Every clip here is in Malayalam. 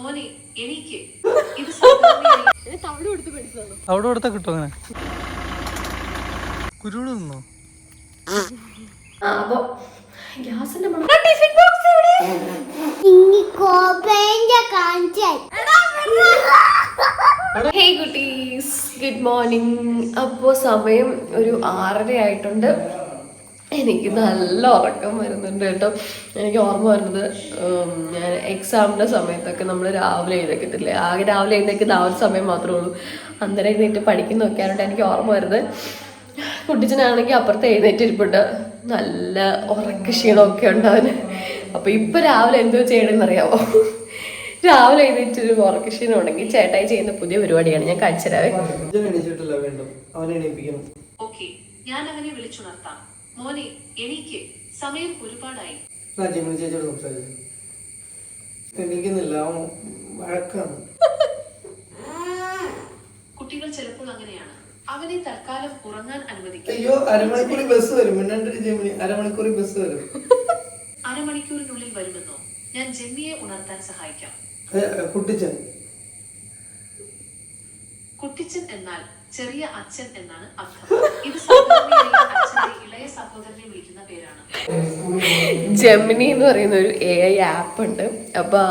മോനെ എനിക്ക് ഇത് അവിടെ കൊടുത്താ കിട്ടും അങ്ങനെ. കുരുട് നിന്നോ അപ്പൊ ഗ്യാസിന്റെ ഹേ കുട്ടീസ് ഗുഡ് മോർണിംഗ്. അപ്പോൾ സമയം ഒരു ആറര ആയിട്ടുണ്ട് എനിക്ക് നല്ല ഉറക്കം വരുന്നുണ്ട് കേട്ടോ. എനിക്ക് ഓർമ്മ വരുന്നത് ഞാൻ എക്സാമിന്റെ സമയത്തൊക്കെ നമ്മൾ രാവിലെ എഴുതേക്കത്തില്ലേ ആകെ രാവിലെ എഴുന്നേക്കുന്ന ആ ഒരു സമയം മാത്രമേ ഉള്ളൂ. അന്നേരം എഴുന്നേറ്റ് പഠിക്കുന്നൊക്കെ ആയതുകൊണ്ട് എനിക്ക് ഓർമ്മ വരുന്നത് കുട്ടിച്ചനാണെങ്കിൽ അപ്പുറത്ത് എഴുന്നേറ്റ് ഇരിപ്പുണ്ട് നല്ല ഉറക്ക ക്ഷീണമൊക്കെ ഉണ്ട് അവന് അപ്പോൾ ഇപ്പോൾ രാവിലെ എന്തോ ചെയ്യണമെന്ന് അറിയാമോ രാവിലെ എഴുന്നേറ്റ് ഒരു ഉറക്ക ക്ഷീണം ഉണ്ടെങ്കിൽ ചേട്ടായി ചെയ്യുന്ന പുതിയ പരിപാടിയാണ്. ഞാൻ കഴിച്ചു തരാവേ. ഞാൻ അവനെ വിളിച്ചുണർത്താം. മോനെ എനിക്ക് സമയം ഒരുപാടായി. ജമിനി ചേച്ചിയോട് സംസാരിച്ചു എണീക്കുന്നില്ല വഴക്കാണ്. കുട്ടികൾ ചിലപ്പോൾ അങ്ങനെയാണ്. അവനെ തൽക്കാലം ഉറങ്ങാൻ അനുവദിക്കും. അയ്യോ അരമണിക്കൂർ ബസ് വരും. മിന്നണ്ട് ജിമ്മി അരമണിക്കൂർ ബസ് വരും. അരമണിക്കൂറിനുള്ളിൽ വരുമെന്നോ? ഞാൻ ജെമ്മിയെ ഉണർത്താൻ സഹായിക്കാം. കുട്ടിച്ചൻ. കുട്ടിച്ചൻ എന്നാൽ ചെറിയ അച്ഛൻ എന്നാണ് അർത്ഥം. ഇത് സാധാരണയായി ജെമിനി എന്ന് പറയുന്ന ഒരു എ ഐ ആപ്പ് ഉണ്ട്. അപ്പോൾ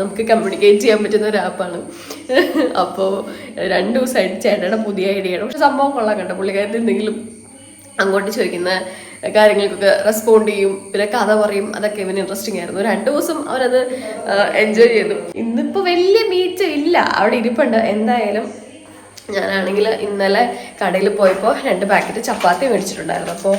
നമുക്ക് കമ്മ്യൂണിക്കേറ്റ് ചെയ്യാൻ പറ്റുന്ന ഒരു ആപ്പാണ് അപ്പോൾ രണ്ട് ദിവസമായിട്ട് ചേട്ടയുടെ പുതിയ ഐഡിയയാണ് പക്ഷെ സംഭവം കൊള്ളാം കണ്ട പുള്ളിക്കാരൻ എന്തെങ്കിലും അങ്ങോട്ട് ചോദിക്കുന്ന കാര്യങ്ങൾക്കൊക്കെ റെസ്പോണ്ട് ചെയ്യും. പിന്നെ കഥ പറയും. അതൊക്കെ ഇവന് ഇൻട്രസ്റ്റിംഗ് ആയിരുന്നു. രണ്ട് ദിവസം അവരത് എൻജോയ് ചെയ്തു. ഇന്നിപ്പോൾ വലിയ മീറ്റ് ഇല്ല. അവിടെ ഇരിപ്പുണ്ട്. എന്തായാലും ഞാനാണെങ്കിൽ ഇന്നലെ കടയിൽ പോയപ്പോൾ രണ്ട് പാക്കറ്റ് ചപ്പാത്തി മേടിച്ചിട്ടുണ്ടായിരുന്നു. അപ്പോൾ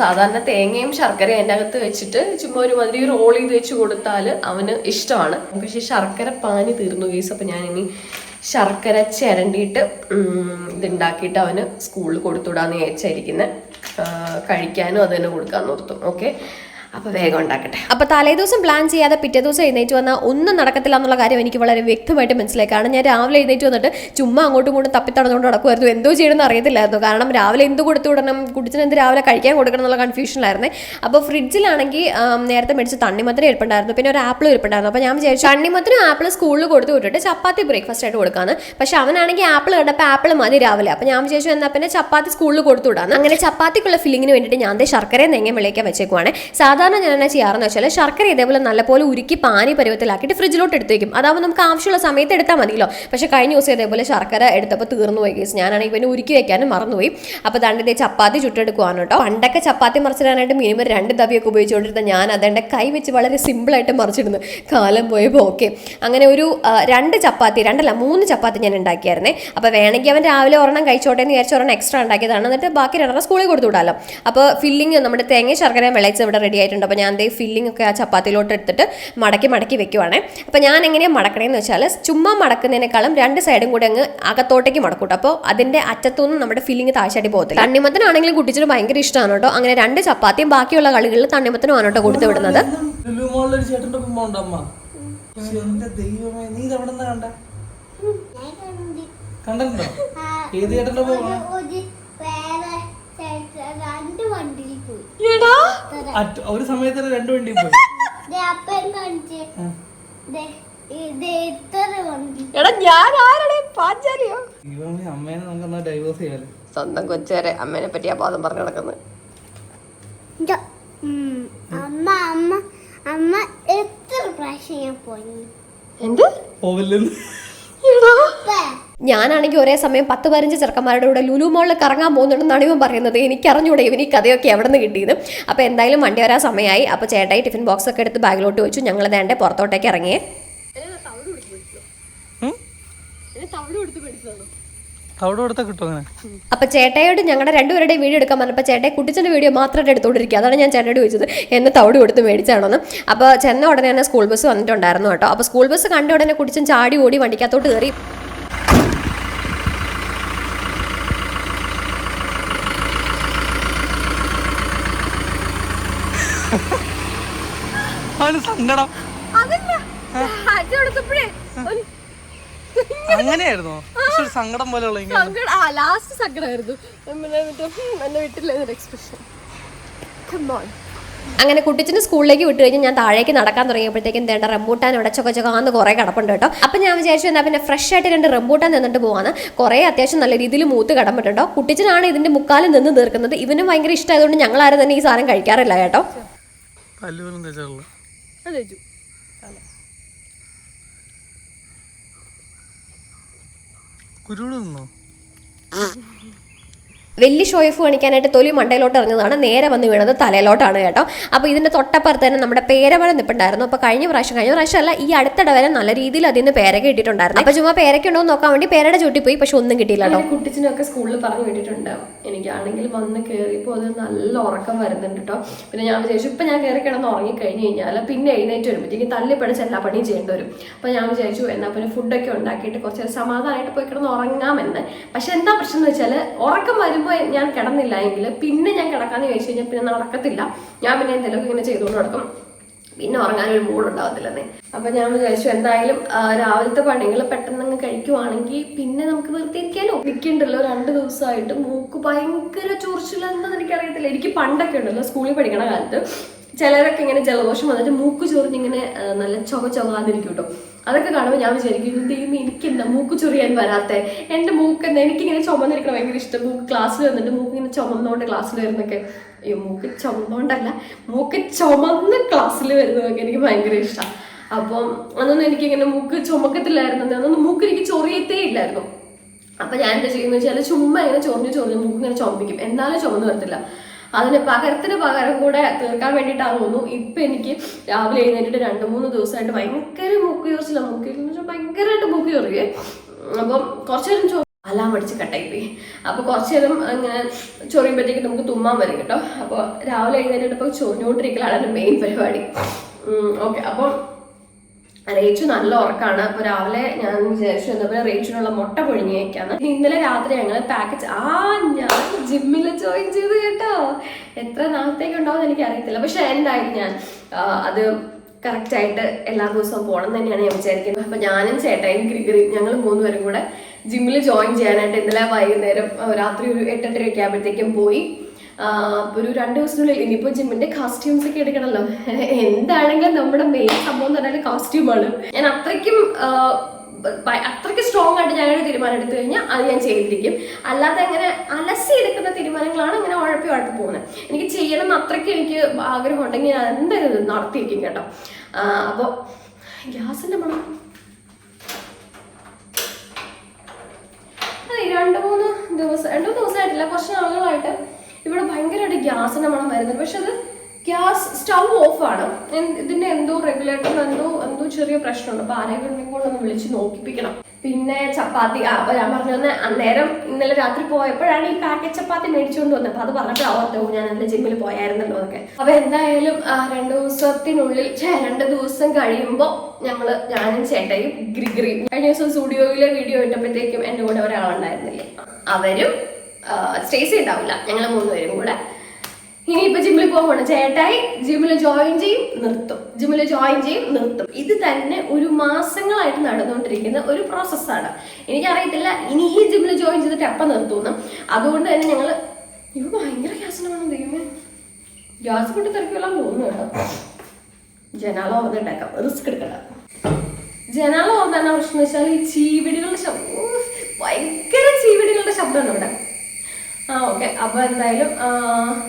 സാധാരണ തേങ്ങയും ശർക്കരയും അതിന്റെ അകത്ത് വെച്ചിട്ട് ചുമ്മാ ഒരു മാതിരി റോൾ ചെയ്ത് വെച്ച് കൊടുത്താൽ അവന് ഇഷ്ടമാണ്. പക്ഷേ ശർക്കര പാനി തീർന്നു കേസ് അപ്പോൾ ഞാനിനി ശർക്കര ചിരണ്ടിയിട്ട് ഇതുണ്ടാക്കിയിട്ട് അവന് സ്കൂളിൽ കൊടുത്തുവിടാന്ന് വിചാരിച്ചിരിക്കുന്നത് കഴിക്കാനും അത് തന്നെ കൊടുക്കാൻ നിർത്തും. ഓക്കെ അപ്പൊ വേഗം ഉണ്ടാക്കട്ടെ. അപ്പോൾ തലേദിവസം പ്ലാൻ ചെയ്യാതെ പിറ്റേ ദിവസം എഴുന്നേറ്റ് വന്നാൽ ഒന്നും നടക്കത്തില്ല എന്നുള്ള കാര്യം എനിക്ക് വളരെ വ്യക്തമായിട്ട് മനസ്സിലായി. കാരണം ഞാൻ രാവിലെ എഴുന്നേറ്റ് വന്നിട്ട് ചുമ്മാ അങ്ങോട്ടും ഇങ്ങോട്ടും തപ്പിത്തടഞ്ഞുകൊണ്ട് നടക്കുമായിരുന്നു എന്തോ ചെയ്യണമെന്ന് അറിയത്തില്ലായിരുന്നു. കാരണം രാവിലെ എന്ത് കൊടുത്തു വിടണം? കുടിച്ചിന് എന്ത് രാവിലെ കഴിക്കാൻ കൊടുക്കണം എന്നുള്ള കൺഫ്യൂഷനിലായിരുന്നേ അപ്പോൾ ഫ്രിഡ്ജിലാണെങ്കിൽ നേരത്തെ മേടിച്ച് തണ്ണിമത്തരം ഇരിപ്പുണ്ടായിരുന്നു പിന്നെ ഒരു ആപ്പിൾ ഇരിപ്പുണ്ടായിരുന്നു അപ്പോൾ ഞാൻ വിചാരിച്ചു തണ്ണിമത്തരം ആപ്പിൾ സ്കൂളിൽ കൊടുത്തു വിട്ടിട്ട് ചപ്പാത്തി ബ്രേക്ക്ഫാസ്റ്റ് ആയിട്ട് കൊടുക്കാന്ന്. പക്ഷെ അവനാണെങ്കിൽ ആപ്പിൾ കണ്ടപ്പോൾ ആപ്പിൾ മതി രാവിലെ. അപ്പോൾ ഞാൻ വിചാരിച്ചു എന്നാൽ പിന്നെ ചപ്പാത്തി സ്കൂളിൽ കൊടുത്തു വിടാന്ന്. അങ്ങനെ ചപ്പാത്തിക്കുള്ള ഫില്ലിങ്ങിന് വേണ്ടിയിട്ട് ഞാൻ ശർക്കരയും തേങ്ങയും വെള്ളയ്ക്കാൻ വെച്ചേക്കുവാണ്. സാധാരണ ഞാൻ എന്നാ ചെയ്യാറെന്ന് വെച്ചാൽ ശർക്കര ഇതേപോലെ നല്ലപോലെ ഉരുക്കി പാനി പരുവത്തിലാക്കിയിട്ട് ഫ്രിഡ്ജിലോട്ട് എടുത്ത് വയ്ക്കും അതാവുമ്പോൾ നമുക്ക് ആവശ്യമുള്ള സമയത്ത് എടുത്താൽ മതിയല്ലോ. പക്ഷേ കഴിഞ്ഞ ദിവസം ഇതേപോലെ ശർക്കര എടുത്തപ്പോൾ തീർന്നു പോയി കേസ് ഞാനാണെങ്കിൽ പിന്നെ ഉരുക്കി വെക്കാനും മറന്നുപോയി. അപ്പോൾ ദാണ്ട് ചപ്പാത്തി ചുട്ടെടുക്കുവാണ് കേട്ടോ. പണ്ടൊക്കെ ചപ്പാത്തി മറിച്ചിടാനായിട്ട് മിനിമം രണ്ട് തവിയൊക്കെ ഉപയോഗിച്ചുകൊണ്ടിരുന്ന ഞാൻ അതെന്റെ കൈ വെച്ച് വളരെ സിമ്പിളായിട്ട് മറിച്ചിടുന്നു. കാലം പോയപ്പോൾ ഓക്കെ അങ്ങനെ ഒരു രണ്ട് ചപ്പാത്തി രണ്ടല്ല മൂന്ന് ചപ്പാത്തി ഞാൻ ഉണ്ടാക്കിയായിരുന്നേ. അപ്പോൾ വേണമെങ്കിൽ അവൻ രാവിലെ ഒരെണ്ണം കഴിച്ചോട്ടെ എന്ന് വിചാരിച്ച് ഒരെണ്ണം എക്സ്ട്രാ ഉണ്ടാക്കിയതാണ്. എന്നിട്ട് ബാക്കി രണ്ടെണ്ണം സ്കൂളിൽ കൊടുത്തു വിടാമല്ലോ അപ്പോൾ ഫില്ലിങ് നമ്മുടെ തേങ്ങ ശർക്കര വിളയിച്ച് ഇവിടെ റെഡി ആയിട്ടുണ്ട് അപ്പോൾ ഞാൻ ദേ ഫില്ലിംഗ് ഒക്കെ ആ ചപ്പാത്തിയിലോട്ട് എടുത്തിട്ട് മടക്കി മടക്കി വെക്കുവാണേ. അപ്പോൾ ഞാൻ എങ്ങനെയാണ് മടക്കണേന്ന് വെച്ചാൽ ചുമ്മാ മടക്കുന്നതിനേക്കാളും രണ്ട് സൈഡും കൂടെ അങ്ങ് അകത്തോട്ടേക്ക് മടക്കൂട്ടോ. അപ്പോൾ അതിന്റെ അറ്റത്തൊന്നും നമ്മുടെ ഫില്ലിംഗ് താഴ്ചയായിട്ട് പോകത്തില്ല. തണ്ണിമത്തനാണെങ്കിലും കുട്ടിച്ചിട്ട് ഭയങ്കര ഇഷ്ടമാണ് കേട്ടോ. അങ്ങനെ രണ്ട് ചപ്പാത്തിയും ബാക്കിയുള്ള കളികളിൽ തണ്ണിമത്തനുമാണ് കേട്ടോ കൊടുത്തു വിടുന്നത്. ലുലു ഏത് ചേട്ടന്റെ ഒപ്പം പോണ്ട അമ്മ പക്ഷെ എന്റെ ദൈവമേ നീ ഇത് എവിടെ കണ്ട കണ്ടിട്ടുണ്ടോ ഏത് ചേട്ടന്റെ ഒപ്പം പോണെ? ഒരു വേറെ ചേട്ടൻ രണ്ട് വണ്ടിയിൽ പോയി അറ്റ്- ഒരു സമയത്ത് രണ്ട് വണ്ടി പോയി. എടാ ഞാൻ ആരുടെ? പാഞ്ചാലിയോ? ദൈവമേ അമ്മേനെ നമുക്ക് എന്നാ ഡൈവേഴ്സ് ചെയ്യാലോ. സ്വന്തം കൊച്ചുവരെ അമ്മേനെ പറ്റി അപാദം പറഞ്ഞു നടക്കുന്നത് അമ്മ അമ്മ അമ്മ എത്ര പ്രാവശ്യം ഞാൻ പോയി? എന്ത്? പോവില്ലെന്ന്. ഞാനാണെങ്കിൽ ഒരേ സമയം പത്ത് പതിനഞ്ച് ചെറുക്കന്മാരുടെ കൂടെ ലുലു മോളിൽ കറങ്ങാൻ പോകുന്നുണ്ടെന്നാണ് ഇവൻ പറയുന്നത്. എനിക്ക് അറിഞ്ഞൂടെ ഇവൻ ഈ കഥയൊക്കെ എവിടെ നിന്ന് കിട്ടിയത് അപ്പോൾ എന്തായാലും വണ്ടി വരാൻ സമയമായി. അപ്പോൾ ചേട്ടായി ടിഫിൻ ബോക്സ് ഒക്കെ എടുത്ത് ബാഗിലോട്ട് വെച്ചു. ഞങ്ങൾ വേണ്ടേ പുറത്തോട്ടേക്ക് ഇറങ്ങിയേ. അപ്പൊ ചേട്ടയോട് കിട്ടും അങ്ങനെ? അപ്പോൾ ചേട്ടായോട് ഞങ്ങളുടെ രണ്ടുപേരുടെയും വീഡിയോ എടുക്കാൻ പറഞ്ഞപ്പോൾ ചേട്ടയെ കുട്ടിച്ചന്റെ വീഡിയോ മാത്രമായിട്ട് എടുത്തോണ്ടിരിക്കുക അതാണ് ഞാൻ ചേട്ടയോട് ചോദിച്ചത്. എന്ന് തവിട് കൊടുത്ത് മേടിച്ചാണോന്ന്. അപ്പോൾ ചെന്ന ഉടനെ തന്നെ സ്കൂൾ ബസ് വന്നിട്ടുണ്ടായിരുന്നു കേട്ടോ. അപ്പോൾ സ്കൂൾ ബസ് കണ്ട ഉടനെ കുട്ടിച്ചൻ ചാടി ഓടി വണ്ടിക്കകത്തോട്ട് കയറി. അവന് സങ്കടം? അങ്ങനെയായിരുന്നോ? പക്ഷെ സങ്കടം പോലെയുള്ള ലാസ്റ്റ് സങ്കടമായിരുന്നു. എന്നെ വിട്ടില്ല എന്നൊരു എക്സ്പ്രഷൻ അങ്ങനെ കുട്ടിച്ചിന് സ്കൂളിലേക്ക് വിട്ടു കഴിഞ്ഞ് ഞാൻ താഴേക്ക് നടക്കാൻ തുടങ്ങിയപ്പോഴത്തേക്കും തേണ്ട റംബൂട്ടാൻ ഇവിടെ ചൊക്കെ ചൊക്കാന്ന് കുറേ കിടപ്പുണ്ട് കേട്ടോ. അപ്പം ഞാൻ വിചാരിച്ചു എന്നാൽ പിന്നെ ഫ്രഷ് ആയിട്ട് രണ്ട് റംബൂട്ടാൻ നിന്നിട്ട് പോവാന്ന്. കുറേ അത്യാവശ്യം നല്ല രീതിയിൽ മൂത്ത് കിടന്നിട്ടുണ്ടോ കുട്ടിച്ചനാണ് ഇതിന്റെ മുക്കാലും നിന്ന് തീർക്കുന്നത്. ഇവനും ഭയങ്കര ഇഷ്ടമായതുകൊണ്ട് ഞങ്ങൾ ആരും തന്നെ ഈ സാധനം കഴിക്കാറില്ല കേട്ടോ. പോലും തേച്ചാറുള്ള നിന്നോ വലിയ ഷോയഫ് കാണിക്കാനായിട്ട് തൊലി മണ്ടയിലോട്ട് ഇറങ്ങുന്നതാണ് നേരെ വന്ന് വീണത് തലയിലോട്ടാണ് കേട്ടോ. അപ്പോൾ ഇതിന്റെ തൊട്ടപ്പുറത്ത് തന്നെ നമ്മുടെ പേരമരം നിൽപ്പുണ്ടായിരുന്നു അപ്പോൾ കഴിഞ്ഞ പ്രാവശ്യം കഴിഞ്ഞ പ്രാവശ്യം അല്ല ഈ അടുത്തിട വരെ നല്ല രീതിയിൽ അതിൽ നിന്ന് പേരൊക്കെ ഇട്ടിട്ടുണ്ടായിരുന്നു അപ്പോൾ ചുമ്മാ പേരൊക്കെ ഉണ്ടോ നോക്കാൻ വേണ്ടി പേരയുടെ ചുട്ടി പോയി പക്ഷെ ഒന്നും കിട്ടിയില്ല കുട്ടിച്ചിനൊക്കെ സ്കൂളിൽ പറഞ്ഞു വിട്ടിട്ടുണ്ട് എനിക്കാണെങ്കിൽ വന്ന് കയറിയപ്പോൾ അത് നല്ല ഉറക്കം വരുന്നുണ്ട് കേട്ടോ. പിന്നെ ഞാൻ വിചാരിച്ചു ഇപ്പം ഞാൻ കയറി കിടന്ന് ഉറങ്ങി കഴിഞ്ഞ് കഴിഞ്ഞാൽ പിന്നെ എഴുന്നേറ്റ് വരുമ്പോഴത്തേക്ക് തല്ലി പഠിച്ച് എല്ലാ പണിയും ചെയ്യേണ്ടി വരും. അപ്പോൾ ഞാൻ വിചാരിച്ചു എന്നാൽ പിന്നെ ഫുഡൊക്കെ ഉണ്ടാക്കിയിട്ട് കുറച്ച് സമാധാനമായിട്ട് പോയി കിടന്ന് ഉറങ്ങാമെന്ന്. പക്ഷെ എന്താ പ്രശ്നം എന്ന് വെച്ചാൽ ഉറക്കം വരുമ്പോൾ ഞാൻ കിടന്നില്ല എങ്കിൽ പിന്നെ ഞാൻ കിടക്കാന്ന് ചോദിച്ചു കഴിഞ്ഞാൽ പിന്നെ നടക്കത്തില്ല. ഞാൻ പിന്നെ എന്തെങ്കിലുമൊക്കെ ഇങ്ങനെ ചെയ്തുകൊണ്ട് നടക്കും. പിന്നെ ഉറങ്ങാൻ ഒരു മൂഡ് ഉണ്ടാവത്തില്ലെന്നേ. അപ്പൊ ഞാൻ വിചാരിച്ചു എന്തായാലും രാവിലത്തെ പണികൾ പെട്ടെന്ന് അങ്ങ് കഴിക്കുവാണെങ്കിൽ പിന്നെ നമുക്ക് വെറുതെ ഇരിക്കാലോ നിൽക്കണ്ടല്ലോ രണ്ട് ദിവസമായിട്ട് മൂക്ക് ഭയങ്കര ചൊറിച്ചിലെന്താന്ന് എനിക്കറിയത്തില്ല. എനിക്ക് പണ്ടൊക്കെ ഉണ്ടല്ലോ സ്കൂളിൽ പഠിക്കണ കാലത്ത്. ചിലരൊക്കെ ഇങ്ങനെ ജലദോഷം വന്നിട്ട് മൂക്ക് ചൊറിഞ്ഞിങ്ങനെ നല്ല ചൊവ ചൊവാതിരിക്കും കേട്ടോ അതൊക്കെ കാണുമ്പോൾ ഞാൻ വിചാരിക്കും ദൈവം എനിക്കെന്താ മൂക്ക് ചൊറിയാൻ വരാത്തെ? എന്റെ മൂക്ക് എന്താ എനിക്കിങ്ങനെ ചുമന്നിരിക്കണം ഭയങ്കര ഇഷ്ടം. മൂക്ക് ക്ലാസ്സിൽ വന്നിട്ട് മൂക്ക് ഇങ്ങനെ ചുമന്നോണ്ട് ക്ലാസ്സിൽ വരുന്നൊക്കെ അയ്യോ മൂക്ക് ചുമന്നോണ്ടല്ല മൂക്ക് ചുമന്ന് ക്ലാസ്സിൽ വരുന്നതൊക്കെ എനിക്ക് ഭയങ്കര ഇഷ്ടമാണ് അപ്പം അന്നൊന്നും എനിക്കിങ്ങനെ മൂക്ക് ചുമക്കത്തില്ലായിരുന്നു അന്നൊന്നും മൂക്ക് എനിക്ക് ചൊറിയത്തേ ഇല്ലായിരുന്നു. അപ്പൊ ഞാൻ എന്താ ചെയ്യുന്നത് വെച്ചാൽ ചുമ്മാ ഇങ്ങനെ ചൊറിഞ്ഞ് ചൊറിഞ്ഞ് മൂക്ക് ഇങ്ങനെ ചുമപ്പിക്കും. എന്നാലും ചുമന്ന് വരത്തില്ല. അതിന് പകരത്തിന് പകരം കൂടെ തീർക്കാൻ വേണ്ടിയിട്ടാണ് തോന്നുന്നു. ഇപ്പൊ എനിക്ക് രാവിലെ എഴുന്നേറ്റിട്ട് രണ്ട് മൂന്ന് ദിവസമായിട്ട് ഭയങ്കര മൂക്ക് ചോറിച്ചില്ല മൂക്ക് വെച്ചാൽ ഭയങ്കരമായിട്ട് മൂക്ക് ചോറിയേ അപ്പം കുറച്ചു നേരം ചൊ അലാം അടിച്ച് കട്ടായി പോയി അപ്പൊ കുറച്ചു നേരം ഇങ്ങനെ ചൊറിയുമ്പോഴത്തേക്ക് നമുക്ക് തുമ്മാൻ വരും കേട്ടോ. അപ്പോൾ രാവിലെ എഴുന്നേറ്റിട്ട് ചൊറിഞ്ഞുകൊണ്ടിരിക്കലാണ് എന്റെ മെയിൻ പരിപാടി. ഓക്കെ അപ്പം റേച്ചു നല്ല ഉറക്കാണ്. അപ്പൊ രാവിലെ ഞാൻ വിചാരിച്ചു എന്താ പറയുക റേച്ചിനുള്ള മുട്ട പൊഴിഞ്ഞ് വെക്കാന്ന് ഇന്നലെ രാത്രി ഞങ്ങൾ പാക്കറ്റ് ആ ഞാൻ ജിമ്മിൽ ജോയിൻ ചെയ്തു കേട്ടോ. എത്ര നാളത്തേക്ക് ഉണ്ടാവും എനിക്ക് അറിയത്തില്ല പക്ഷെ എന്തായാലും ഞാൻ അത് കറക്റ്റായിട്ട് എല്ലാ ദിവസവും പോകണം തന്നെയാണ് ഞാൻ വിചാരിക്കുന്നത്. അപ്പൊ ഞാനും ചേട്ടായും ഗ്രിഗറി ഞങ്ങൾ മൂന്നുപേരും കൂടെ ജിമ്മിൽ ജോയിൻ ചെയ്യാനായിട്ട് ഇന്നലെ വൈകുന്നേരം രാത്രി ഒരു എട്ടെട്ടരയൊക്കെ ആകുമ്പോഴത്തേക്കും പോയി. ഒരു രണ്ട് ദിവസത്തിനുള്ളിൽ ഇനിയിപ്പോ ജിമ്മിന്റെ കോസ്റ്റ്യൂംസ് ഒക്കെ എടുക്കണല്ലോ. എന്താണെങ്കിലും നമ്മുടെ മെയിൻ സംഭവം എന്ന് പറഞ്ഞാൽ കോസ്റ്റ്യൂമാണ് ഞാൻ അത്രയ്ക്കും അത്രയ്ക്ക് സ്ട്രോങ് ആയിട്ട് ഞാനൊരു തീരുമാനം എടുത്തു കഴിഞ്ഞാൽ അത് ഞാൻ ചെയ്തിരിക്കും. അല്ലാതെ അങ്ങനെ അലസി എടുക്കുന്ന തീരുമാനങ്ങളാണ് അങ്ങനെ ഉഴപ്പി ഉഴപ്പി പോകുന്നത്. എനിക്ക് ചെയ്യണം അത്രയ്ക്ക് എനിക്ക് ആഗ്രഹം ഉണ്ടെങ്കിൽ ഞാൻ എന്തായാലും നടത്തിയിരിക്കും കേട്ടോ. അപ്പോൾ ഗ്യാസിന്റെ മണം. രണ്ട് മൂന്ന് ദിവസം രണ്ട് മൂന്ന് ദിവസമായിട്ടില്ല. കുറച്ച് നാളുകളായിട്ട് ഇവിടെ ഭയങ്കരമായിട്ട് ഗ്യാസിന്റെ മണം വരുന്നുണ്ട്. പക്ഷെ അത് ഗ്യാസ് സ്റ്റൗ ആണ് ഇതിന്റെ എന്തോ റെഗുലേറ്റർ എന്തോ എന്തോ ചെറിയ പ്രശ്നമുണ്ട്. അപ്പൊ ആരെങ്കിലും ഒന്ന് വിളിച്ച് നോക്കിപ്പിക്കണം. പിന്നെ ചപ്പാത്തി ആ അപ്പൊ ഞാൻ പറഞ്ഞു തന്നെ അന്നേരം ഇന്നലെ രാത്രി പോയപ്പോഴാണ് ഈ പാക്കറ്റ് ചപ്പാത്തി മേടിച്ചുകൊണ്ട് വന്നത്. അപ്പൊ അത് പറഞ്ഞപ്പോൾ ഞാൻ എന്റെ ജിമ്മിൽ പോയായിരുന്നല്ലോ എന്നൊക്കെ. അപ്പൊ എന്തായാലും രണ്ടു ദിവസത്തിനുള്ളിൽ രണ്ടു രണ്ട് ദിവസം കഴിയുമ്പോൾ ഞങ്ങൾ ഞാനും ചേട്ടയും ഗ്രിഗ്രി കഴിഞ്ഞ ദിവസം സ്റ്റുഡിയോയിലെ വീഡിയോ ഇട്ടപ്പോഴത്തേക്കും എന്റെ കൂടെ ഒരാളുണ്ടായിരുന്നില്ലേ? അവരും സ്റ്റേസി ഉണ്ടാവില്ല. ഞങ്ങൾ മൂന്നുപേരും കൂടെ. ഇനിയിപ്പോ ജിമ്മിൽ പോകണം ചേട്ടായി ജിമ്മിൽ ജോയിൻ ചെയ്യും നിർത്തും. ജിമ്മിൽ ജോയിൻ ചെയ്യും നിർത്തും. ഇത് തന്നെ ഒരു മാസങ്ങളായിട്ട് നടന്നുകൊണ്ടിരിക്കുന്ന ഒരു പ്രോസസ്സാണ് എനിക്കറിയത്തില്ല ഇനി ഈ ജിമ്മിൽ ജോയിൻ ചെയ്തിട്ട് എപ്പം നിർത്തുമെന്ന്. അതുകൊണ്ട് തന്നെ ഞങ്ങൾ ഇവ ഭയങ്കര ഗ്യാസിനാണ് ദൈവമേ. ഗ്യാസ് കൊണ്ട് തിരക്കെല്ലാം തോന്നുന്നു കേട്ടോ. ജനാല ഓർന്നിട്ടേക്കാം. റിസ്ക് എടുക്കണ്ട. ജനാല ഓർന്നാണ് പ്രശ്നം വെച്ചാൽ ഈ ചീവിടികളുടെ ശബ്ദം. ഭയങ്കര ചീവിടികളുടെ ശബ്ദമാണ് ഇവിടെ. ആ ഓക്കെ അപ്പൊ എന്തായാലും ആ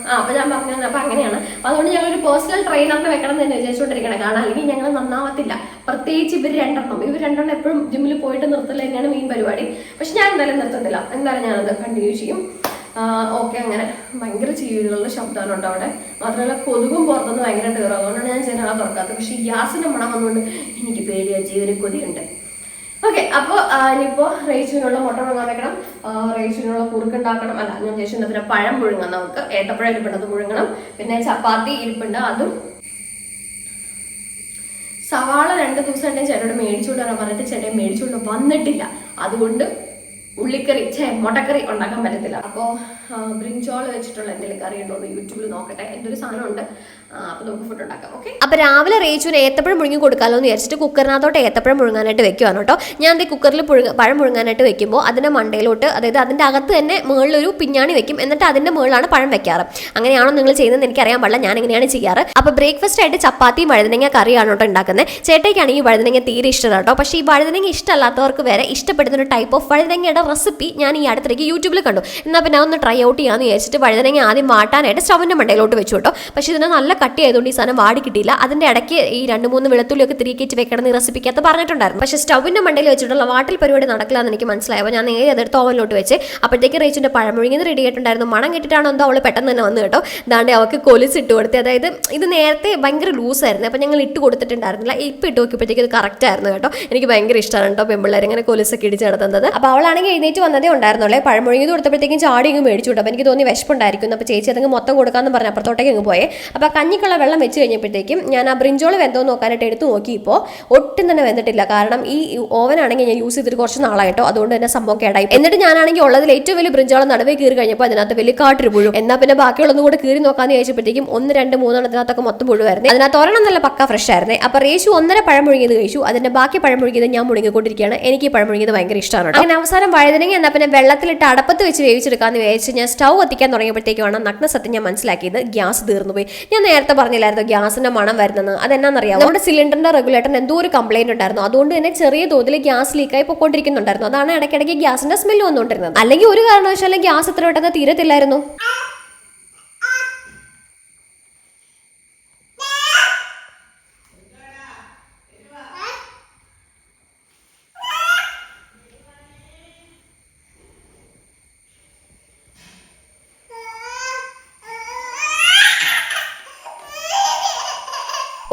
അപ്പോൾ അപ്പൊ ഞാൻ പറഞ്ഞു അപ്പോൾ അങ്ങനെയാണ്. അപ്പോൾ അതുകൊണ്ട് ഞങ്ങൾ ഒരു പേഴ്സണൽ ട്രെയിനറിനെ വെക്കണം എന്ന് വിചാരിച്ചുകൊണ്ടിരിക്കണം. കാരണം അല്ലെങ്കിൽ ഞങ്ങൾ നന്നാവത്തില്ല. പ്രത്യേകിച്ച് ഇവർ രണ്ടെണ്ണം. ഇവർ രണ്ടെണ്ണം എപ്പോഴും ജിമ്മിൽ പോയിട്ട് നിർത്തൽ തന്നെയാണ് മെയിൻ പരിപാടി. പക്ഷെ ഞാൻ എന്തായാലും നിർത്തത്തില്ല. എന്തായാലും ഞാനത് കണ്ടിന്യൂ ചെയ്യും. ഓക്കെ അങ്ങനെ ഭയങ്കര ജീവികളുടെ ശബ്ദമാണ് കേട്ടോ അവിടെ. മാത്രമല്ല കൊതുകും പുറത്തുനിന്ന് ഭയങ്കര കയറും അതുകൊണ്ടാണ് ഞാൻ ജനാല തുറക്കാത്തത്. പക്ഷെ ഗ്യാസിന്റെ മണം വന്നുകൊണ്ട് എനിക്ക് പേടിയാണ് ജീവന് കൊതിയുണ്ട് ഓക്കെ അപ്പോൾ ഇനിയിപ്പോൾ റേച്ചിനുള്ള മുട്ട പുഴുങ്ങാൻ വെക്കണം റേച്ചുവിനുള്ള കുറുക്കുണ്ടാക്കണം. അല്ല ഞാൻ ഉദ്ദേശിക്കുന്നത് പിന്നെ പഴം പുഴുങ്ങാം നമുക്ക്. ഏത്തപ്പഴം ഇരിപ്പുണ്ട് അത് പുഴുങ്ങണം. പിന്നെ ചപ്പാത്തി ഇരിപ്പുണ്ട് അതും സവാള രണ്ട് ദിവസം ചേട്ടനോട് മേടിച്ചുകൊണ്ട് വരാൻ പറഞ്ഞിട്ട് ചേട്ടൻ മേടിച്ചുകൊണ്ട് വന്നിട്ടില്ല. അതുകൊണ്ട് ഉള്ളിക്കറി ഛേ മുട്ടക്കറി ഉണ്ടാക്കാൻ പറ്റത്തില്ല. അപ്പോൾ ബ്രിഞ്ചോൾ വെച്ചിട്ടുള്ള എന്തെങ്കിലും കറി ഉണ്ടോ എന്ന് യൂട്യൂബിൽ നോക്കട്ടെ. എന്റെ ഒരു സാധനമുണ്ട് അപ്പോൾ നമുക്ക് ഫുഡ് ഉണ്ടാക്കാം ഓക്കെ അപ്പോൾ രാവിലെ റേച്ചുവിന് ഏത്തപ്പഴം മുഴുങ്ങി കൊടുക്കാമല്ലോ എന്ന് വിചാരിച്ചിട്ട് കുക്കറിനകത്തോട്ട് ഏത്തപ്പഴം മുഴുങ്ങാനായിട്ട് വെക്കുവാണ് കേട്ടോ. ഞാൻ ദേ കുക്കറിൽ പുഴുങ്ങ പഴം മുഴുങ്ങാനായിട്ട് വെക്കുമ്പോൾ അതിന്റെ മണ്ടയിലോട്ട് അതായത് അതിന്റെ അകത്ത് തന്നെ മുകളിലൊരു പിഞ്ഞാണി വെക്കും. എന്നിട്ട് അതിന്റെ മുകളിലാണ് പഴം വെക്കാറ്. അങ്ങനെയാണോ നിങ്ങൾ ചെയ്യുന്നത് എനിക്ക് അറിയാൻ പാടില്ല. ഞാൻ എങ്ങനെയാണ് ചെയ്യാറ്. അപ്പോൾ ബ്രേക്ക്ഫാസ്റ്റ് ആയിട്ട് ചപ്പാത്തിയും വഴുതനങ്ങ കറിയാണ് കേട്ടോ ഉണ്ടാക്കുന്നത്. ചേട്ടയ്ക്കാണെങ്കിൽ വഴുതനങ്ങ തീരെ ഇഷ്ടമാണ് കേട്ടോ. പക്ഷേ ഈ വഴുതനങ്ങ ഇഷ്ടമല്ലാത്തവർക്ക് വരെ ഇഷ്ടപ്പെടുന്ന ഒരു ടൈപ്പ് ഓഫ് വഴുതനങ്ങയുടെ റെസിപ്പി ഞാൻ ഈ അടുത്തേക്ക് യൂട്യൂബിൽ കണ്ടു. എന്നാൽ പിന്നെ ഒന്ന് ട്രൈ ഔട്ട് ചെയ്യാന്ന് വിചാരിച്ചിട്ട് വഴുതനങ്ങ ആദ്യം വാട്ടാനായിട്ട് സ്റ്റവിന്റെ മണ്ടയിലോട്ട് വെച്ചു കേട്ടോ. പക്ഷേ ഇതിനെ നല്ല കട്ടി ആയതുകൊണ്ട് ഈ സാധനം വാടി കിട്ടിയില്ല. അതിന്റെ ഇടയ്ക്ക് ഈ രണ്ട് മൂന്ന് വെളുത്തുള്ളിയൊക്കെ തിരികെ കയറ്റി വെക്കണം ഈ റെസിപ്പിക്കകത്ത് പറഞ്ഞിട്ടുണ്ടായിരുന്നു. പക്ഷേ സ്റ്റവിന്റെ മണ്ടയിൽ വെച്ചിട്ടുള്ള വാട്ടിൽ പരിപാടി നടക്കില്ല എന്ന് എനിക്ക് മനസ്സിലായപ്പോൾ ഞാൻ നേരെ അതെടുത്ത് ഓവനിലോട്ട് വെച്ച് അപ്പോഴത്തേക്ക് റേച്ചിന്റെ പഴമുഴുങ്ങിയത് റെഡി ആയിട്ടുണ്ടായിരുന്നു. മണം കിട്ടിയിട്ടാണോ എന്തോ അവൾ പെട്ടെന്ന് തന്നെ വന്നു കേട്ടോ. ദാണ്ട് അവൾക്ക് കൊലിസ് ഇട്ട് കൊടുത്ത്. അതായത് ഇത് നേരത്തെ ഭയങ്കര ലൂസായിരുന്നു അപ്പോൾ ഞങ്ങൾ ഇട്ട് കൊടുത്തിട്ടുണ്ടായിരുന്നില്ല. ഇപ്പം ഇട്ട് നോക്കിയപ്പോഴത്തേക്ക് ഇത് കറക്റ്റ് ആയിരുന്നു കേട്ടോ. എനിക്ക് ഭയങ്കര ഇഷ്ടമാണ് കേട്ടോ പെമ്പിള്ളേർ ഇങ്ങനെ കൊലിസൊക്കെ ഇടിച്ച് നടത്തുന്നത്. അപ്പോൾ അവളാണെങ്കിൽ എഴുന്നേറ്റ് വന്നതേ ഉണ്ടായിരുന്നുള്ളേ. പഴമുഴുകിയത് കൊടുത്തപ്പോഴത്തേക്കും ചാടി ഇങ്ങ് മേടിച്ചു വിട്ടു. അപ്പോൾ എനിക്ക് തോന്നി വിശപ്പുണ്ടായിരിക്കും അപ്പോൾ ചേച്ചി അതങ്ങ് മൊത്തം കൊടുക്കാമെന്ന് പറഞ്ഞ്. അപ്പുറത്തോട്ടേക്ക് അങ്ങ് പോയേ. അപ്പോൾ കഞ്ഞിക്കുള്ള വെള്ളം വെച്ച് കഴിഞ്ഞപ്പോഴത്തേക്കും ഞാൻ ആ ബ്രിഞ്ചോൾ വെന്തോ നോക്കാനായിട്ട് എടുത്ത് നോക്കിയപ്പോൾ ഒട്ടും തന്നെ വെന്തിട്ടില്ല. കാരണം ഈ ഓവനാണെങ്കിൽ ഞാൻ യൂസ് ചെയ്തിട്ട് കുറച്ച് നാളായിട്ടോ അതുകൊണ്ട് തന്നെ സംഭവം കേടായി. എന്നിട്ട് ഞാനാണെങ്കിൽ ഉള്ളതിൽ ഏറ്റവും വലിയ ബ്രിഞ്ചോളം നടുവേ കീറി കഴിഞ്ഞപ്പോൾ അതിനകത്ത് വലിയ കാട്ടിൽ പുഴു. എന്നാൽ പിന്നെ ബാക്കിയുള്ളതും കൂടെ കീറി നോക്കാന്ന് ചോദിച്ചപ്പോഴത്തേക്കും ഒന്ന് രണ്ട് മൂന്നെണ്ണത്തിനകത്തൊക്കെ മൊത്തം പുഴുവായിരുന്നു. അതിനകത്ത് ഒരെണ്ണം നല്ല പക്ക ഫ്രഷ് ആയിരുന്നേ. അപ്പോൾ റേഷു ഒന്നര പഴം കഴിച്ചു. അതിന്റെ ബാക്കി പഴം ഞാൻ മുഴുകിക്കൊണ്ടിരിക്കുകയാണ്. എനിക്ക് ഈ പഴം ഭയങ്കര ഇഷ്ടമാണ് അങ്ങനെ അവസാനം വഴുതനങ്ങ എന്നാൽ പിന്നെ വെള്ളത്തിലിട്ട് അടപ്പത്ത് വെച്ച് വേവിച്ചെടുക്കാമെന്ന് വിചാരിച്ച് ഞാൻ സ്റ്റൗ കത്തിക്കാൻ തുടങ്ങിയപ്പോഴത്തേക്കുമാണ് നഗ്ന സത്യം ഞാൻ മനസ്സിലാക്കിയത്. ഗ്യാസ് തീർന്നുപോയി. ഞാൻ നേരത്തെ പറഞ്ഞില്ലായിരുന്നു ഗ്യാസിന്റെ മണം വരുന്നത് അതെന്നാന്നറിയാം നമ്മുടെ സിലിണ്ടറിന്റെ റെഗുലേറ്ററിന് എന്തോ ഒരു കംപ്ലൈന്റ് ഉണ്ടായിരുന്നു. അതുകൊണ്ട് തന്നെ ചെറിയ തോതിൽ ഗ്യാസ് ലീക്കായി പൊക്കോണ്ടിരിക്കുന്നുണ്ടായിരുന്നു അതാണ് ഇടയ്ക്കിടയ്ക്ക് ഗ്യാസിന്റെ സ്മെല്ല് വന്നുകൊണ്ടിരുന്നത്. അല്ലെങ്കിൽ ഒരു കാരണവശാലും ഗ്യാസ് ഇത്ര പെട്ടെന്ന് തീരത്തില്ലായിരുന്നു.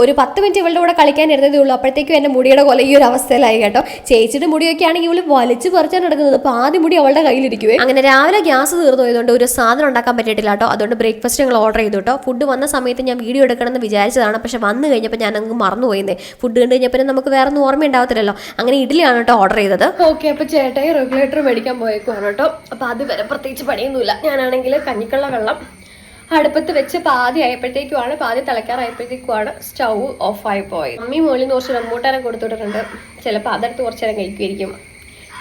ഒരു പത്ത് മിനിറ്റ് ഇവളുടെ കൂടെ കളിക്കാൻ ഇരുന്നതേ ഉള്ളൂ. അപ്പോഴത്തേക്കും എന്റെ മുടിയുടെ കൊല ഈ ഒരു അവസ്ഥയിലായി കേട്ടോ. ചേച്ചിയുടെ മുടിയൊക്കെ ആണെങ്കിൽ ഇവൾ വലിച്ചു പറിച്ചാണ് നടക്കുന്നത്. അപ്പോൾ ആദ്യം മുടി അവളുടെ കയ്യിലിരിക്കുവേ. അങ്ങനെ രാവിലെ ഗ്യാസ് തീർന്നു പോയതുകൊണ്ട് ഒരു സാധനം ഉണ്ടാക്കാൻ പറ്റിയിട്ടില്ല കേട്ടോ. അതുകൊണ്ട് ബ്രേക്ക്ഫാസ്റ്റ് ഞങ്ങൾ ഓർഡർ ചെയ്തു കേട്ടോ. ഫുഡ് വന്ന സമയത്ത് ഞാൻ വീഡിയോ എടുക്കണമെന്ന് വിചാരിച്ചതാണ്. പക്ഷെ വന്നു കഴിഞ്ഞപ്പോൾ ഞാൻ അങ്ങ് മറന്നു പോയിന്നേ ഫുഡ് കണ്ടു കഴിഞ്ഞപ്പോൾ നമുക്ക് വേറെ ഒന്നും ഓർമ്മ ഉണ്ടാവത്തില്ലല്ലോ. അങ്ങനെ ഇഡ്ഡലിയാണ് കേട്ടോ ഓർഡർ ചെയ്തത്. ഓക്കെ അപ്പോൾ ചേട്ടായി റെഗുലേറ്റർ മേടിക്കാൻ പോയേക്കുവാണ് കേട്ടോ. അപ്പോൾ അത് വരെ പ്രത്യേകിച്ച് പണിയൊന്നുമില്ല. ഞാനാണെങ്കിൽ കഞ്ഞിക്കുള്ള വെള്ളം അടുപ്പത്ത് വെച്ച് പാതി ആയപ്പോഴത്തേക്കുമാണ് പാതി തിളയ്ക്കാറായപ്പോഴത്തേക്കുമാണ് സ്റ്റൗ ഓഫായി പോയത്. അമ്മി മുകളിൽ നിന്ന് കുറച്ച് റംബൂട്ടാനെ കൊടുത്തിട്ടുണ്ട് ചിലപ്പോൾ അതെടുത്ത് കുറച്ച് നേരം കഴിക്കുമായിരിക്കും.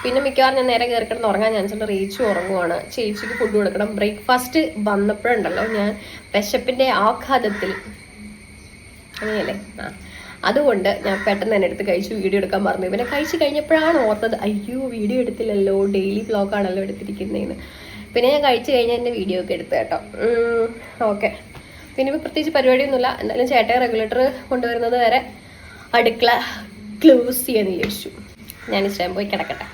പിന്നെ മിക്കവാറും ഞാൻ നേരെ കയറി കിടന്ന് ഉറങ്ങാൻ ഞാൻ ചില റീച്ച് ഉറങ്ങുവാണ്. ചേച്ചിക്ക് ഫുഡ് കൊടുക്കണം. ബ്രേക്ക്ഫാസ്റ്റ് വന്നപ്പോഴുണ്ടല്ലോ ഞാൻ വിശപ്പിന്റെ ആഘാതത്തിൽ. അങ്ങനെയല്ലേ? ആ. അതുകൊണ്ട് ഞാൻ പെട്ടെന്ന് തന്നെ എടുത്ത് കഴിച്ചു വീഡിയോ എടുക്കാൻ പറഞ്ഞു പിന്നെ കഴിച്ചു കഴിഞ്ഞപ്പോഴാണ് ഓർത്തത് അയ്യോ വീഡിയോ എടുത്തില്ലല്ലോ. ഡെയിലി വ്ളോഗാണല്ലോ എടുത്തിരിക്കുന്നതെന്ന് പിന്നെ ഞാൻ കഴിച്ചു കഴിഞ്ഞാൽ എന്റെ വീഡിയോ ഒക്കെ എടുത്ത് കേട്ടോ. ഓക്കെ പിന്നെ ഇപ്പോൾ പ്രത്യേകിച്ച് പരിപാടിയൊന്നുമില്ല. എന്തായാലും ചേട്ടൻ റെഗുലേറ്റർ കൊണ്ടുവരുന്നത് വരെ അടുക്കള ക്ലോസ് ചെയ്യാന്ന് വിചാരിച്ചു. ഞാൻ ഇഷ്ടം പോയി കിടക്കട്ടെ.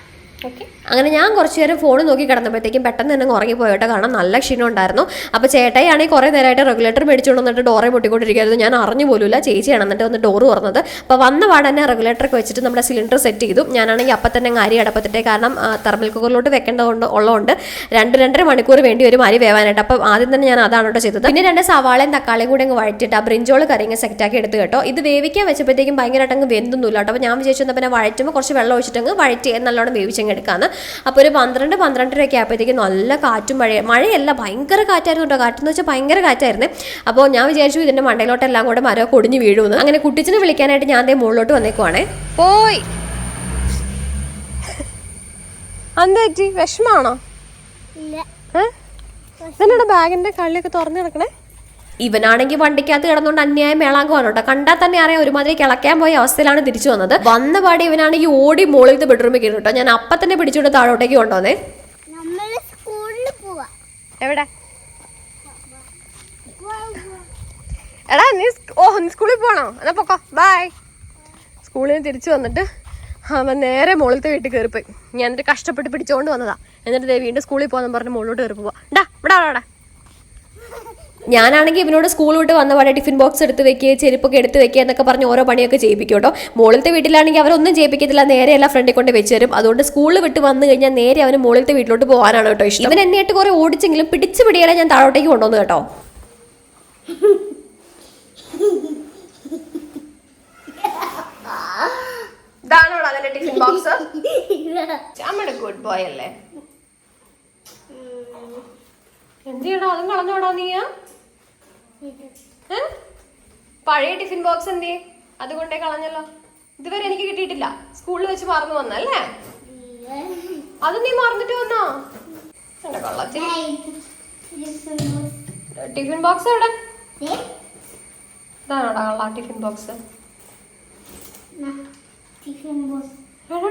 ഓക്കെ അങ്ങനെ ഞാൻ കുറച്ച് നേരം ഫോൺ നോക്കി കിടന്നപ്പോഴത്തേക്കും പെട്ടെന്ന് തന്നെ ഉറങ്ങിപ്പോയി കേട്ടോ. കാരണം നല്ല ക്ഷീണം ഉണ്ടായിരുന്നു. അപ്പോൾ ചേട്ടയാണെങ്കിൽ കുറേ നേരമായിട്ട് റെഗുലേറ്റർ മേടിച്ചുകൊണ്ട് വന്നിട്ട് ഡോറെ പൊട്ടിക്കൊണ്ടിരിക്കുകയായിരുന്നു. ഞാൻ അറിഞ്ഞു പോലുമില്ല. ചേച്ചിയാണ് എന്നിട്ട് വന്ന് ഡോറ് തുറന്നത്. അപ്പോൾ വന്ന പാടെ തന്നെ റെഗുലേറ്ററൊക്കെ വെച്ചിട്ട് നമ്മുടെ സിലിണ്ടർ സെറ്റ് ചെയ്തു. ഞാനാണെങ്കിൽ അപ്പം തന്നെ അങ്ങ് അരി അടപ്പത്തിട്ടേ കാരണം തെർമൽ കുക്കറിലോട്ട് വെക്കേണ്ടതുകൊണ്ട് ഉള്ളതുകൊണ്ട് രണ്ട് രണ്ടര മണിക്കൂർ വേണ്ടി വരും അരി വേവാനായിട്ട്. അപ്പോൾ ആദ്യം തന്നെ ഞാൻ അതാണ് കേട്ടോ ചെയ്തത്. പിന്നെ രണ്ട് സവാളയും തക്കാളിയും കൂടെ അങ്ങ് വഴറ്റിട്ട് ആ ബ്രിഞ്ചോൾ കറി അങ്ങ് സെറ്റാക്കി എടുത്ത് കേട്ടോ. ഇത് വേവിക്കാൻ വെച്ചപ്പോഴത്തേക്കും ഭയങ്കരമായിട്ട് അങ്ങ് വെന്തൊന്നുമില്ല കേട്ടോ. അപ്പോൾ ഞാൻ വിചാരിച്ചു പിന്നെ വഴറ്റുമ്പോൾ കുറച്ച് വെള്ളം ഒഴിച്ചിട്ട് അങ്ങ് വഴറ്റി നല്ലോണം വേവിച്ചങ്ങ് എടുക്കാമെന്ന് അപ്പോൾ ഒരു പന്ത്രണ്ട് പന്ത്രണ്ടരയൊക്കെ ആയപ്പോഴത്തേക്കും നല്ല കാറ്റും മഴ മഴയല്ല ഭയങ്കര കാറ്റായിരുന്നു കേട്ടോ. കാറ്റെന്ന് വെച്ചാൽ ഭയങ്കര കാറ്റായിരുന്നു. അപ്പോൾ ഞാൻ വിചാരിച്ചു ഇതിന്റെ മണ്ടയിലോട്ടെല്ലാം കൂടെ മരം കൊടിഞ്ഞു വീഴുമെന്ന്. അങ്ങനെ കുട്ടിച്ചിനെ വിളിക്കാനായിട്ട് ഞാൻ അതേ മുകളിലോട്ട് വന്നേക്കുവാണേ. പോയി. എന്താ പറ്റി? വിഷമാണോ? ബാഗിന്റെ കള്ളിയൊക്കെ തുറന്നു കിടക്കണേ? ഇവനാണെങ്കിൽ വണ്ടിക്കകത്ത് കിടന്നുകൊണ്ട് അന്യായം മേളാങ്കുവാണ് കേട്ടോ കണ്ടാൽ തന്നെ അറിയാം ഒരുമാതിരി കിളക്കാൻ പോയ അവസ്ഥയിലാണ് തിരിച്ചു വന്നത്. വന്ന പാടി ഇവനാണെങ്കിൽ ഓടി മോളിലത്തെ ബെഡ്റൂമിൽ കയറി കേട്ടോ. ഞാൻ അപ്പം തന്നെ പിടിച്ചുകൊണ്ട് താഴോട്ടേക്ക് കൊണ്ടുവന്നേ. നമ്മൾ സ്കൂളിൽ പോവാ. എവിടെ? എടാ നീ ഓ നീ സ്കൂളിൽ പോണോ? എന്നാ പൊക്കോ. ബായ് സ്കൂളിൽ നിന്ന് തിരിച്ചു വന്നിട്ട് അവൻ നേരെ മുകളിലത്തെ വീട്ടിൽ കയറിപ്പോയി. ഞാൻ എന്നിട്ട് കഷ്ടപ്പെട്ട് പിടിച്ചുകൊണ്ട് വന്നതാ. എന്നിട്ട് ദേ വീണ്ടും സ്കൂളിൽ പോകാൻ പറഞ്ഞ് മുകളിലോട്ട് കയറി പോവാ ഡാ ഇവിടെ അവിടെ ഇവിടെ. ഞാനാണെങ്കിൽ ഇവനോട് സ്കൂൾ വിട്ട് വന്ന പാടെ ടിഫിൻ ബോക്സ് എടുത്ത് വെക്കുക ചെരുപ്പൊക്കെ എടുത്ത് വെക്കുക എന്നൊക്കെ പറഞ്ഞ് ഓരോ പണിയൊക്കെ ചെയ്യിപ്പിക്കും കേട്ടോ മുകളിലത്തെ വീട്ടിലാണെങ്കിൽ അവരൊന്നും ചെയ്യിപ്പിക്കത്തില്ല. നേരെ എല്ലാം ഫ്രണ്ടിൽ കൊണ്ട് വെച്ച് തരും. അതുകൊണ്ട് സ്കൂളിൽ വിട്ട് വന്നു കഴിഞ്ഞാൽ നേരെ അവന് മുകളിലത്തെ വീട്ടിലോട്ട് പോകാനാണ് കേട്ടോ ഇഷ്ടം. ഇവൻ എന്നെയായിട്ട് കുറെ ഓടിച്ചെങ്കിലും പിടിച്ചു പിടിയാലെ ഞാൻ താഴോട്ടേക്ക് കൊണ്ടുവന്നു കേട്ടോ. ഇതാണോ ടിഫിൻ ബോക്സ് ഗുഡ് ബോയ് അല്ലേ? എന്ത് ചെയ്യണോ? അതും കളഞ്ഞോടാ നീ പഴയ ടിഫിൻ ബോക്സ് എന്തി അതുകൊണ്ടേ കളഞ്ഞല്ലോ. ഇതുവരെ എനിക്ക് കിട്ടിയിട്ടില്ല. സ്കൂളിൽ വെച്ച് മറന്നു വന്നല്ലേ അത് നീ മറന്നിട്ട് വന്നോ? ടിഫിൻ ബോക്സ് എവിടെ? ഇതാണോടാ കള്ള ടിഫിൻ ബോക്സ്.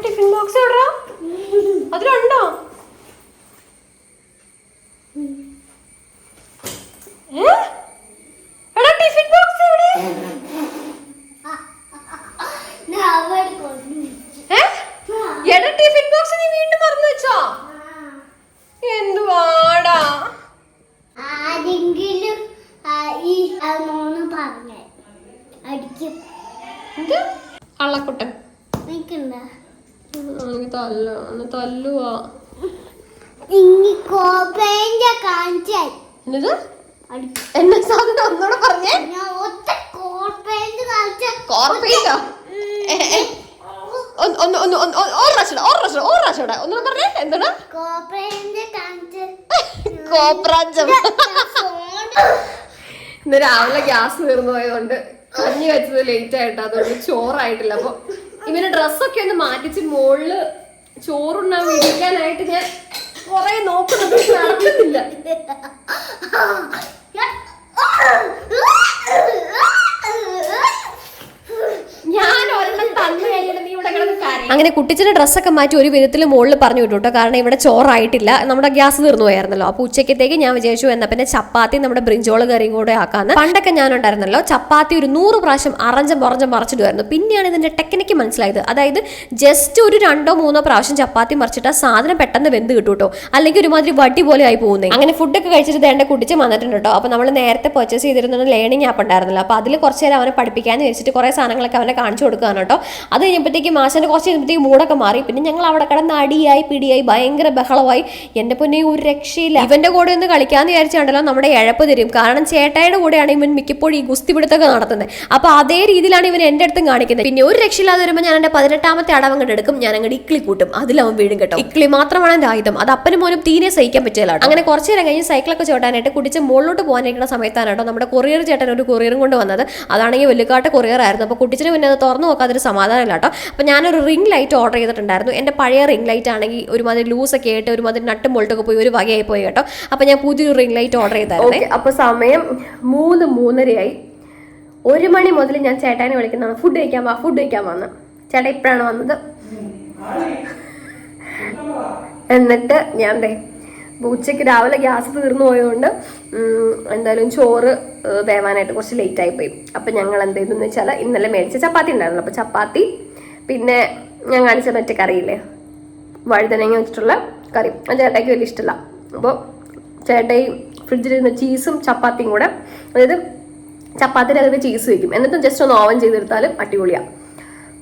ടിഫിൻ ബോക്സ് എവിടാ? അതിലുണ്ടോ? ഏ? ടിഫിൻ ബോക്സ് എവിടെ? എടാ ടിഫിൻ ബോക്സ് നീ വീണ്ടും മറന്നു വെച്ചോ? എന്തുവാടാ? ആരെങ്കിലും ഈ അതൊന്ന് പറഞ്ഞേ. അടിക്കും. തല്ല തല്ലുവാ. ഇനി കോപ്പേന്റെ കാണിച്ചാൽ. എന്നത് എന്നെ സാധനം ഒന്നുകൂടെ പറഞ്ഞേ. ഞാൻ ഒറ്റ കോപ്പേന്റ് കാണിച്ചാൽ കോർപ്പറേറ്റോ ഒന്ന് ഒന്ന് ഒന്ന് ഒന്ന് ഒരു പ്രാവശ്യം ഒരു പ്രാവശ്യം ഒരു പ്രാവശ്യം കൂടെ. ഒന്നുകൂടെ പറഞ്ഞേ എന്താണ്? കോപ്രാഞ്ചം. ഇന്ന് രാവിലെ ഗ്യാസ് തീർന്നു പോയതുകൊണ്ട് കഞ്ഞി വെച്ചത് ലേറ്റ് ആയിട്ട് അതുകൊണ്ട് ചോറായിട്ടില്ല. അപ്പൊ ഇവന് ഡ്രസ്സൊക്കെ ഒന്ന് മാറ്റിച്ച് മുകളിൽ ചോറുണ്ണാൻ വിളിക്കാനായിട്ട് ഞാൻ കൊറേ നോക്കുന്നുണ്ട് നടക്കുന്നില്ല ഞാൻ അങ്ങനെ കുട്ടിച്ചിന്റെ ഡ്രസ്സൊക്കെ മാറ്റി ഒരു വിധത്തിൽ മുകളിൽ പറഞ്ഞു വിട്ടു കേട്ടോ. കാരണം ഇവിടെ ചോറായിട്ടില്ല. നമ്മുടെ ഗ്യാസ് തീർന്നു പോയായിരുന്നല്ലോ അപ്പൊ ഉച്ചക്കത്തേക്ക് ഞാൻ വിചാരിച്ചു എന്നാ പിന്നെ ചപ്പാത്തി നമ്മുടെ ബ്രിഞ്ചോൾ കറിയും കൂടെ ആക്കാന്ന്. പണ്ടൊക്കെ ഞാൻ ഉണ്ടായിരുന്നല്ലോ ചപ്പാത്തി ഒരു നൂറ് പ്രാവശ്യം അറഞ്ചം പുറഞ്ചം മറിച്ചിടുമായിരുന്നു. പിന്നെയാണ് ഇതിന്റെ ടെക്നിക്ക് മനസ്സിലായത്. അതായത് ജസ്റ്റ് ഒരു രണ്ടോ മൂന്നോ പ്രാവശ്യം ചപ്പാത്തി മറിച്ചിട്ട് സാധനം പെട്ടെന്ന് വെന്ത് കിട്ടൂട്ടോ കേട്ടോ. അല്ലെങ്കിൽ ഒരുമാതിരി വടി പോലെ ആയി പോകുന്നേ. അങ്ങനെ ഫുഡൊക്കെ കഴിച്ചിട്ട് ദേണ്ട കുടിച്ച് വന്നിട്ടുണ്ട് കേട്ടോ. അപ്പൊ നമ്മൾ നേരത്തെ പർച്ചേസ് ചെയ്തിരുന്ന ലേണിംഗ് ആപ്പ് ഉണ്ടായിരുന്നല്ലോ. അപ്പൊ അതിൽ കുറച്ച് നേരം അവനെ പഠിപ്പിക്കാന്ന് വെച്ചിട്ട് കുറെ സാധനങ്ങളൊക്കെ അവനെ കാണിച്ചു കൊടുക്കുകയാണ് കേട്ടോ. അത് കഴിഞ്ഞപ്പോഴത്തേക്കും മാഷന്റെ കുറച്ച് കഴിഞ്ഞപ്പോഴത്തേക്ക് മൂടൊക്കെ മാറി. പിന്നെ ഞങ്ങൾ അവിടെ കിടന്ന് അടിയായി പിടിയായി ഭയങ്കര ബഹളമായി. എന്റെ പൊന്നെ ഒരു രക്ഷയില്ല. ഇവന്റെ കൂടെ ഒന്ന് കളിക്കാമെന്ന് വിചാരിച്ചാണ്ടല്ലോ നമ്മുടെ ഇഴപ്പ് തരും. കാരണം ചേട്ടായുടെ കൂടെയാണ് ഇവൻ മിക്കപ്പോഴും ഈ ഗുസ്തി പിടുത്തൊക്കെ നടത്തുന്നത്. അപ്പോൾ അതേ രീതിയിലാണ് ഇവൻ എന്റെ അടുത്തും കാണിക്കുന്നത്. പിന്നെ ഒരു രക്ഷയില്ലാതെ വരുമ്പോൾ ഞാൻ എന്റെ പതിനെട്ടാമത്തെ അടവ് അങ്ങോട്ട് എടുക്കും. ഞാൻ അങ്ങോട്ട് ഇക്ലി കൂട്ടും. അതിലവൻ വീഴും കേട്ടോ. ഇക്ലി മാത്രമാണ് എന്റെ ആയുധം. അത് അപ്പനും മോനും തീരെ സഹിക്കാൻ പറ്റില്ല അങ്ങനെ കുറച്ച് നേരം കഴിഞ്ഞ് സൈക്കിളൊക്കെ ചോട്ടാനായിട്ട് കുടിച്ച് മുകളിലോട്ട് പോകാനിരിക്കുന്ന സമയത്താണ് കേട്ടോ നമ്മുടെ കൊറിയർ ചേട്ടൻ ഒരു കൊറിയറും കൊണ്ട് വന്നത്. അതാണെങ്കിൽ വെല്ലുകാട്ട് കൊറിയർ ആയിരുന്നു അപ്പോൾ കുട്ടിച്ചിന് പിന്നെ അത് തുറന്നു നോക്കാതൊരു സമാധാനമില്ല കേട്ടോ അപ്പോൾ ഞാനൊരു റിംഗ് ലൈറ്റ് ഓർഡർ ചെയ്തിട്ടുണ്ടായിരുന്നു. എന്റെ പഴയ റിംഗ് ലൈറ്റ് ആണെങ്കിൽ ഒരുമാതിരി ലൂസൊക്കെ ആയിട്ട് ഒരുമാതിരി നട്ടും ബോൾട്ടൊക്കെ പോയി ഒരു വകയായി പോയി കേട്ടോ. അപ്പോൾ ഞാൻ പുതിയൊരു റിംഗ് ലൈറ്റ് ഓർഡർ ചെയ്തായിരുന്നു. അപ്പോൾ സമയം മൂന്ന് മൂന്നരയായി. ഒരു മണി മുതൽ ഞാൻ ചേട്ടാനെ വിളിക്കുന്നതാണ്. ഫുഡ് കഴിക്കാൻ വാ ഫുഡ് കഴിക്കാൻ വന്ന്. ചേട്ടാ ഇപ്പോഴാണ് വന്നത്? എന്നിട്ട് ഞാൻ ഉച്ചയ്ക്ക് രാവിലെ ഗ്യാസ് തീർന്നു പോയതുകൊണ്ട് എന്തായാലും ചോറ് വേവാനായിട്ട് കുറച്ച് ലേറ്റ് ആയിപ്പോയി അപ്പം ഞങ്ങൾ എന്ത് ചെയ്തെന്ന് വെച്ചാൽ ഇന്നലെ മേടിച്ച ചപ്പാത്തി ഉണ്ടായിരുന്നു. അപ്പോൾ ചപ്പാത്തി പിന്നെ ഞാൻ കാണിച്ച മറ്റേ കറിയില്ലേ? വഴുതനങ്ങ വെച്ചിട്ടുള്ള കറി. അത് ചേട്ടയ്ക്ക് വലിയ ഇഷ്ടമല്ല അപ്പോൾ ചേട്ടായി ഫ്രിഡ്ജിലിരുന്ന ചീസും ചപ്പാത്തിയും കൂടെ അതായത് ചപ്പാത്തിന്റെ അകത്ത് ചീസ് വയ്ക്കും എന്നിട്ടും ജസ്റ്റ് ഒന്ന് ഓവൻ ചെയ്തെടുത്താലും അടിപൊളിയാണ്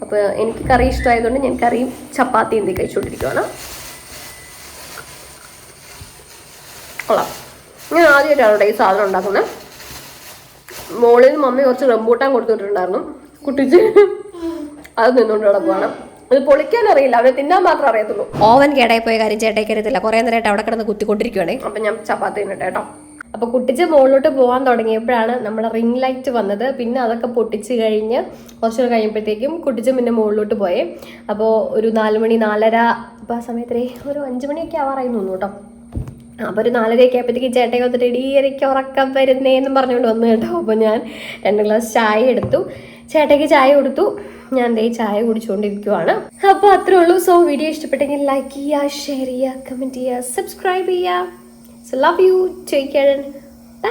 അപ്പോൾ എനിക്ക് കറി ഇഷ്ടമായതുകൊണ്ട് ഞാൻ കറിയും ചപ്പാത്തിയും എന്ത് കഴിച്ചുകൊണ്ടിരിക്കുകയാണ് കൊള്ളാം. ഞാൻ ആദ്യമായിട്ടാണ് ഈ സാധനം ഉണ്ടാക്കുന്നത്. മോളിൽ നിന്ന് മമ്മി കുറച്ച് റംബൂട്ടാൻ കൊടുത്തിട്ടുണ്ടായിരുന്നു. കുട്ടിച്ച് അത് നിന്നുകൊണ്ട് കിടക്കുവാണ്. അത് പൊളിക്കാൻ അറിയില്ല. അവരെ തിന്നാൻ മാത്രം അറിയത്തുള്ളൂ. ഓവൻ കേടായി പോയ കാര്യം ചേട്ടായി അറിയത്തില്ല കുറേ നേരമായിട്ട് അവിടെ കിടന്ന് കുത്തിക്കൊണ്ടിരിക്കുകയാണേ അപ്പം ഞാൻ ചപ്പാത്തി തിന്നിട്ടേട്ടോ കേട്ടോ. അപ്പോൾ കുട്ടിച്ച് മുകളിലോട്ട് പോകാൻ തുടങ്ങിയപ്പോഴാണ് നമ്മുടെ റിംഗ് ലൈറ്റ് വന്നത്. പിന്നെ അതൊക്കെ പൊട്ടിച്ച് കഴിഞ്ഞ് കുറച്ച് നേരം കഴിയുമ്പോഴത്തേക്കും കുട്ടിച്ച് പിന്നെ മുകളിലോട്ട് പോയേ. അപ്പോൾ ഒരു നാല് മണി നാലര അപ്പോൾ ആ സമയത്തേ ഒരു അഞ്ച് മണിയൊക്കെ ആവാറായി തോന്നുന്നു കേട്ടോ. അപ്പോൾ ഒരു നാലരയൊക്കെ ആയപ്പോഴത്തേക്ക് ചേട്ടയെ വന്നിട്ട് ഇടീ എനിക്ക് ഉറക്കം വരുന്നേ എന്നും പറഞ്ഞുകൊണ്ട് വന്നു കേട്ടോ. അപ്പോൾ ഞാൻ രണ്ട് ഗ്ലാസ് ചായ എടുത്തു. ചേട്ടയ്ക്ക് ചായ കൊടുത്തു. ഞാൻ ദേ ചായ കുടിച്ചുകൊണ്ടിരിക്കുവാണ് അപ്പോൾ അത്രേ ഉള്ളൂ. സോ വീഡിയോ ഇഷ്ടപ്പെട്ടെങ്കിൽ ലൈക്ക് ചെയ്യുക ഷെയർ ചെയ്യുക കമന്റ് ചെയ്യുക സബ്സ്ക്രൈബ് ചെയ്യുക. So love you take care bye.